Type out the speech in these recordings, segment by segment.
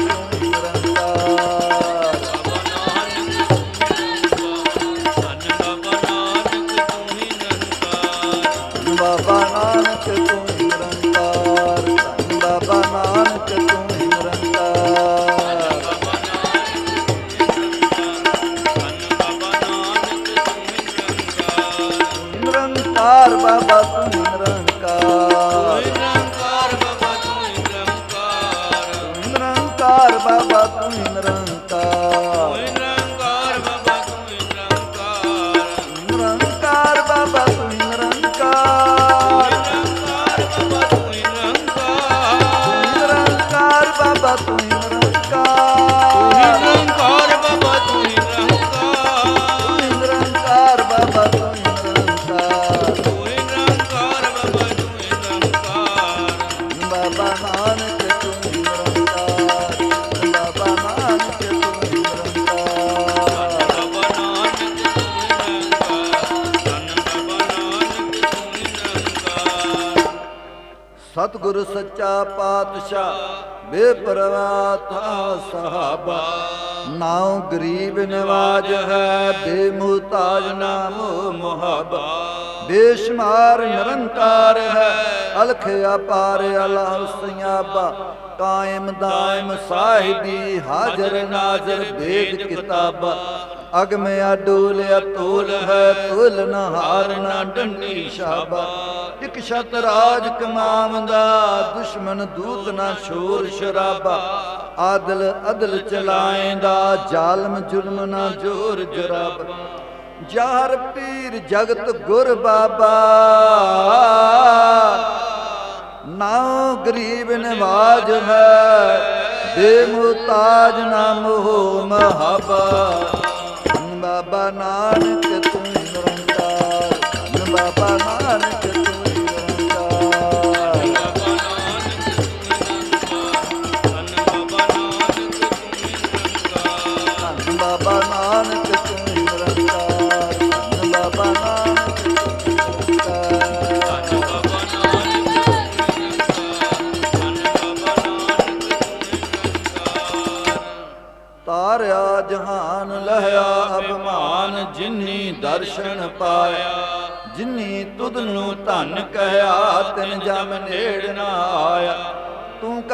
ਤੂੰ ਨਿਰੰਕਾਰ ਬਾਬਾ ਨਾਨਕ ਤੂੰ ਹੀ ਸਤਿਗੁਰ ਸੱਚਾ ਪਾਤਸ਼ਾਹ ਬੇਪਰਵਾਹ ਸਹਾਬਾ। ਨਾਉ ਗਰੀਬ ਨਵਾਜ ਹੈ, ਬੇਮੁਹਤਾਜ ਨਾਮੋ ਮੁਹੱਬਾ। ਬੇਸ਼ੁਮਾਰ ਨਿਰੰਕਾਰ ਹੈ, ਅਲਖ ਅਪਾਰ ਅਲਾਹ ਸਿਆਬਾ। ਕਾਇਮ ਦਾਇਮ ਸਾਹਿਬੀ ਹਾਜ਼ਰ ਨਾਜ਼ਰ, ਬੇਦ ਕਿਤਾਬਾ। ਅਗਮ ਅਡੂਲ ਅਤੁਲ ਹੈ, ਤੁਲ ਨ ਹਾਰ ਨਾ ਡੰਡੀ ਸ਼ਾਬਾ। ਇਕ ਛਤ ਰਾਜ ਕਮਾਵੰਦਾ, ਦੁਸ਼ਮਨ ਦੂਤ ਨਾ ਸ਼ੋਰ ਸ਼ਰਾਬਾ। ਆਦਲ ਅਦਲ ਚਲਾਏਂਦਾ, ਜ਼ਾਲਮ ਜ਼ੁਲਮ ਨਾ ਜੋਰ ਜਰਾਬ। ਜਾਹਰ ਪੀਰ ਜਗਤ ਗੁਰ ਬਾਬਾ। ਨਾਉ ਗਰੀਬ ਨਿਵਾਜ ਹੈ ਬੇਮੁਤਾਜ ਨਾ ਮੋਹ ਮਹਾਬਾ। ਬਾਬਾ ਨਾਨਕ ਤੂੰ ਨਿਰੰਕਾਰ ਧੰਨ ਬਾਬਾ ਨਾਨਕ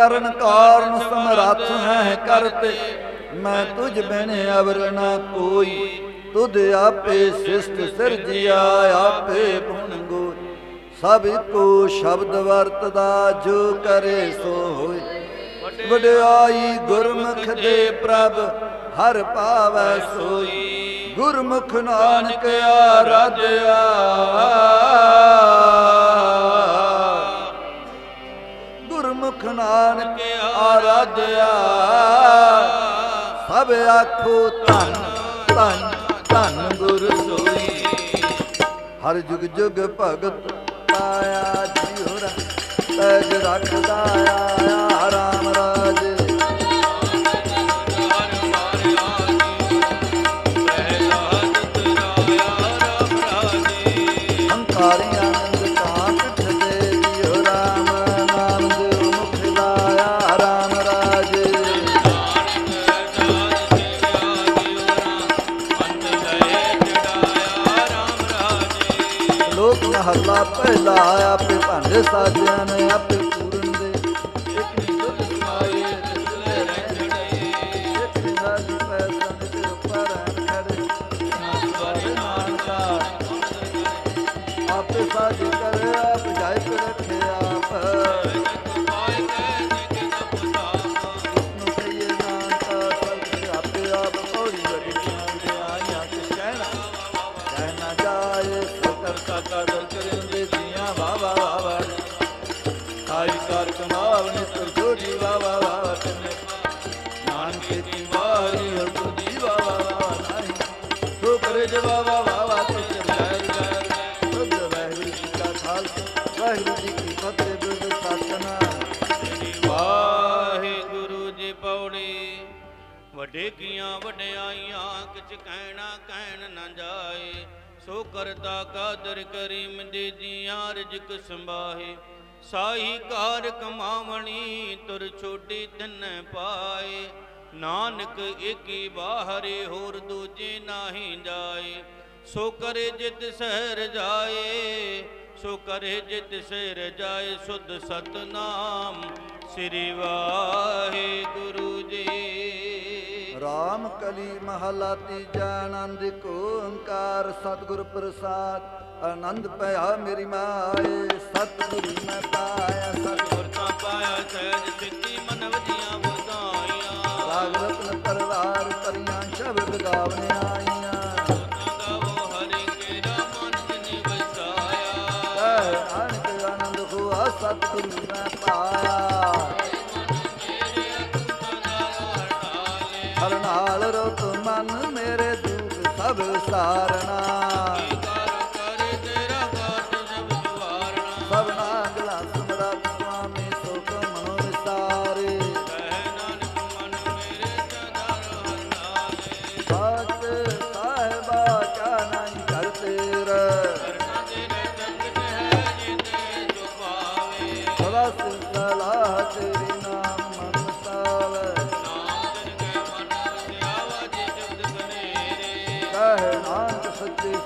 ਕਰਨ ਕਾਰਨ ਸਮਰੱਥ ਹੈ ਕਰਤੇ। ਮੈਂ ਤੁਝ ਬਿਨ ਅਵਰ ਨਾ ਕੋਈ, ਤੁਧ ਆਪੇ ਸਿਸ਼ਟ ਸਿਰਜਿਆ, ਆਪੇ ਗੁਣ ਗੋਈ। ਸਭ ਕੋ ਸ਼ਬਦ ਵਰਤਦਾ, ਜੋ ਕਰੇ ਸੋ ਹੋਏ ਵਡਿਆਈ ਗੁਰਮੁਖ ਦੇ ਪ੍ਰਭ, ਹਰ ਪਾਵੈ ਸੋਈ। ਗੁਰਮੁਖ ਨਾਨਕ ਆਰਾਧਿਆ ਸਭ ਆਖੋ ਧੰਨ ਧੰਨ ਧੰਨ ਗੁਰ ਸੋਈ। ਹਰ ਜੁਗ ਜੁਗ ਭਗਤ ਪਾਇਆ ਜਿਉ ਰ ਤਜ ਰੱਖਦਾ ਆਇਆ, ਰਾਮ ਰਾਜ ਆਪੇ ਭਾਂਡੇ ਸਾਜਿਆ ਨੇ ਆਪੇ ਦੇਖੀਆਂ ਵਡਿਆਈਆਂ, ਕਿਛ ਕਹਿਣਾ ਕਹਿਣ ਨਾ ਜਾਏ। ਸੋ ਕਰਤਾ ਕਾਦਰ ਕਰੀਮ ਦੇ ਜੀਆਂ ਰਜਕ ਸੰਭਾਹੇ ਸਾਈ ਕਾਰ ਕਮਾਵਣੀ, ਤੁਰ ਛੋਟੀ ਤਿੰਨ ਪਾਏ। ਨਾਨਕ ਏਕੀ ਬਾਹਰੇ ਹੋਰ ਦੂਜੇ ਨਾਹੀ ਜਾਏ। ਸੋ ਕਰੇ ਜਿਤ ਸਹਿਰ ਜਾਏ, ਸੋ ਕਰੇ ਜਿਤ ਸਹਿਰ ਜਾਏ, ਸੁਧ ਸਤਨਾਮ ਸ੍ਰੀ ਵਾਹਿਗੁਰੂ ਜੀ ਰਾਮ ਕਲੀ ਮਹਲਾ ਤੀਜਾ ਆਨੰਦ ਓੰਕਾਰ, ਸਤਿਗੁਰ ਪ੍ਰਸਾਦ। ਆਨੰਦ ਪਿਆ ਮੇਰੀ ਮਾਏ, ਸਤਿਗੁਰੂ ਮੈਂ ਪਾਇਆ, ਸਤਿਗੁਰ ਤਾਂ ਪਾਇਆ, ਸਹਿਜ ਸਿੱਧੀ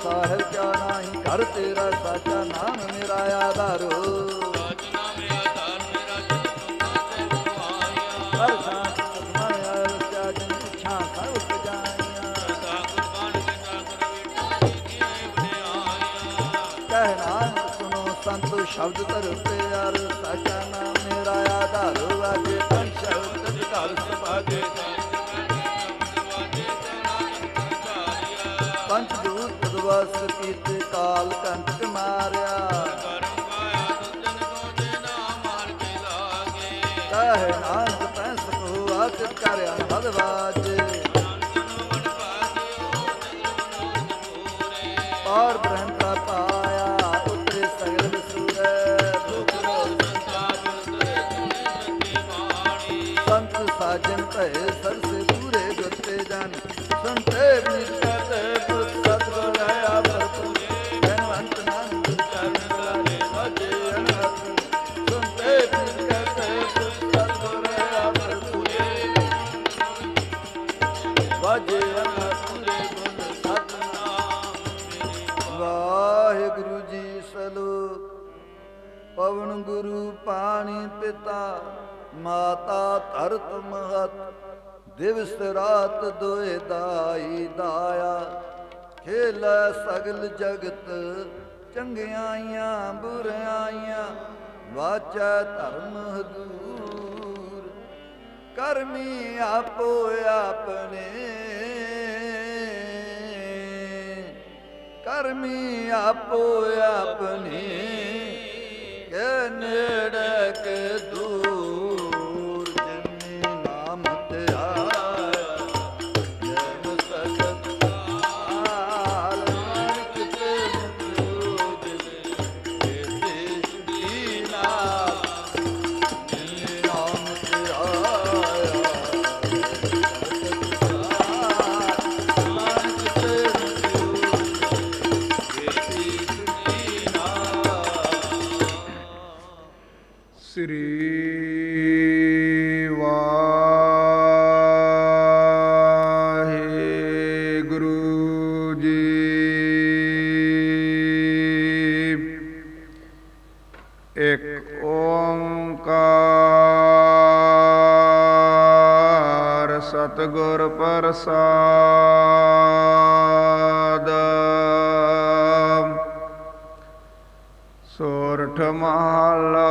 ਸਾਹਿਬ ਕਾ ਨਹੀਂ ਕਰ ਤੇਰਾ ਸਾਚਾ ਨਾਮ ਮੇਰਾ ਆਧਾਰੋ। ਸੰਤੋ ਸ਼ਬਦ ਧਰ ਪਿਆਰ ਸਾਚਾ ਨਾਮ ਮੇਰਾ ਆਧਾਰੋ। ਆਗੇ ਪੰਜ ਸ਼ਬਦ, ਘਰ ਸਭਾਗੇ। ਪੰਜ ਦਵਸ ਕੀਤੇ ਕਾਲ ਕੰਟਕ ਮਾਰਿਆ। ਕਹਿ ਨਾਨਕ ਤੈ ਸਕੋ ਆਕ ਕਰਿਆ ਹਦ ਦਿਵਸ ਰਾਤ ਦੋਏ ਦਾਈ ਦਾਇਆ, ਖੇਲੈ ਸਗਲ ਜਗਤ, ਚੰਗਿਆਈਆਂ ਬੁਰਾਈਆਂ ਵਾਚੈ ਧਰਮ ਹਦੂਰ। ਕਰਮੀ ਆਪੋ ਆਪਣੇ। ਕਰਮੀ ਆਪੋ ਆਪਣੇ। ਕੇ ਸ੍ਰੀ ਵਾਹਿਗੁਰੂ ਜੀ। ਇੱਕ ਓੰਕਾਰ ਸਤਿਗੁਰ ਪ੍ਰਸਾਦ। ਸੋਰਠ ਮਹਲਾ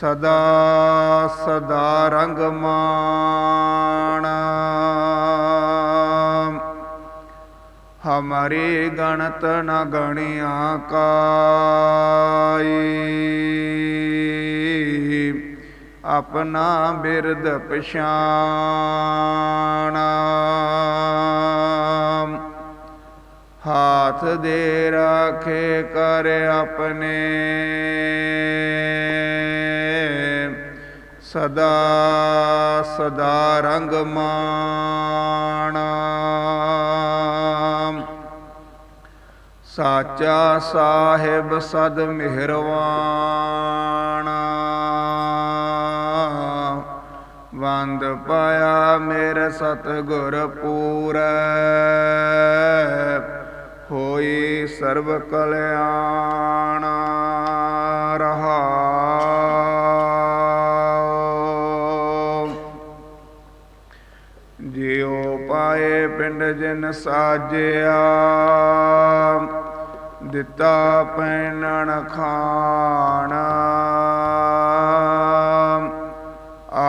ਸਦਾ ਸਦਾ ਰੰਗ ਮਾਣ ਹਮਾਰੀ ਗਣਤ ਨ ਗਣਿਆ ਕਾਈ। ਆਪਣਾ ਬਿਰਦ ਪਛਾਣਾ। ਹਾਥ ਦੇ ਰਾਖੇ ਕਰ ਆਪਣੇ। ਸਦਾ ਸਦਾ ਰੰਗ ਮਾਣਾ ਸਾਚਾ ਸਾਹਿਬ ਸਦ ਮਿਹਰਵਾਨ। ਵੰਦ ਪਾਇਆ ਮੇਰੇ ਸਤਿਗੁਰ ਪੂਰੈ। ਹੋਈ ਸਰਬ ਕਲਿਆਣ। ਪਿੰਡ ਸਾਜਿਆ, ਦਿੱਤਾ ਪੈਣਨ ਖਾਣਾ।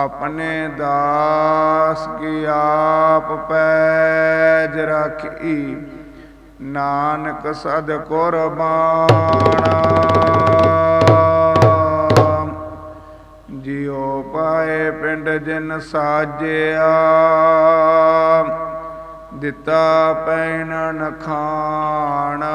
ਆਪਣੇ ਦਾਸ ਕੀ ਆਪ ਪੈਜ ਰਖੀ, ਨਾਨਕ ਸਦ ਕੁਰਬਾਨਾ। ਜਿਉ ਪਾਏ ਪਿੰਡ ਜਿਨ ਸਾਜਿਆ ਦਿੱਤਾ ਪੈਣਨ ਖਾਣਾ।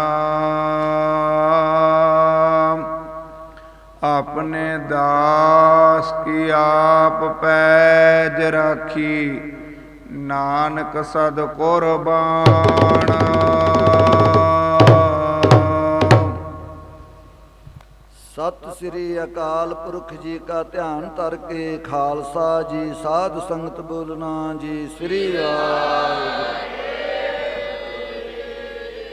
ਆਪਣੇ ਦਾਸ ਕੀ ਆਪ ਪੈਜ ਰਾਖੀ, ਨਾਨਕ ਸਦ ਕੁਰਬਾਨਾ। ਸਤਿ ਸ੍ਰੀ ਅਕਾਲ ਪੁਰਖ ਜੀ ਕਾ ਧਿਆਨ ਧਰ ਕੇ, ਖਾਲਸਾ ਜੀ, ਸਾਧ ਸੰਗਤ ਬੋਲਣਾ ਜੀ, ਸ੍ਰੀ ਆ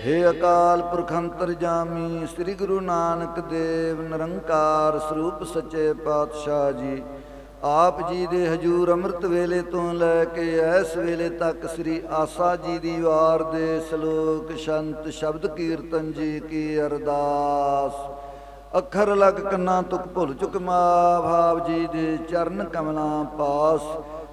ਹੇ ਅਕਾਲ ਪੁਰਖ ਅੰਤਰਜਾਮੀ ਸ੍ਰੀ ਗੁਰੂ ਨਾਨਕ ਦੇਵ, ਨਿਰੰਕਾਰ ਸਰੂਪ ਸੱਚੇ ਪਾਤਸ਼ਾਹ ਜੀ। ਆਪ ਜੀ ਦੇ ਹਜੂਰ ਅੰਮ੍ਰਿਤ ਵੇਲੇ ਤੋਂ ਲੈ ਕੇ ਇਸ ਵੇਲੇ ਤੱਕ ਸ੍ਰੀ ਆਸਾ ਜੀ ਦੀ ਵਾਰ ਦੇ ਸ਼ਲੋਕ, ਸ਼ੰਤ ਸ਼ਬਦ ਕੀਰਤਨ ਜੀ ਕੀ ਅਰਦਾਸ। ਅੱਖਰ ਲਗ ਕੰਨਾਂ ਤੁਕ ਭੁੱਲ ਚੁਕ ਮਾ, ਭਾਵ ਜੀ ਦੇ ਚਰਨ ਕਮਲਾਂ ਪਾਸ।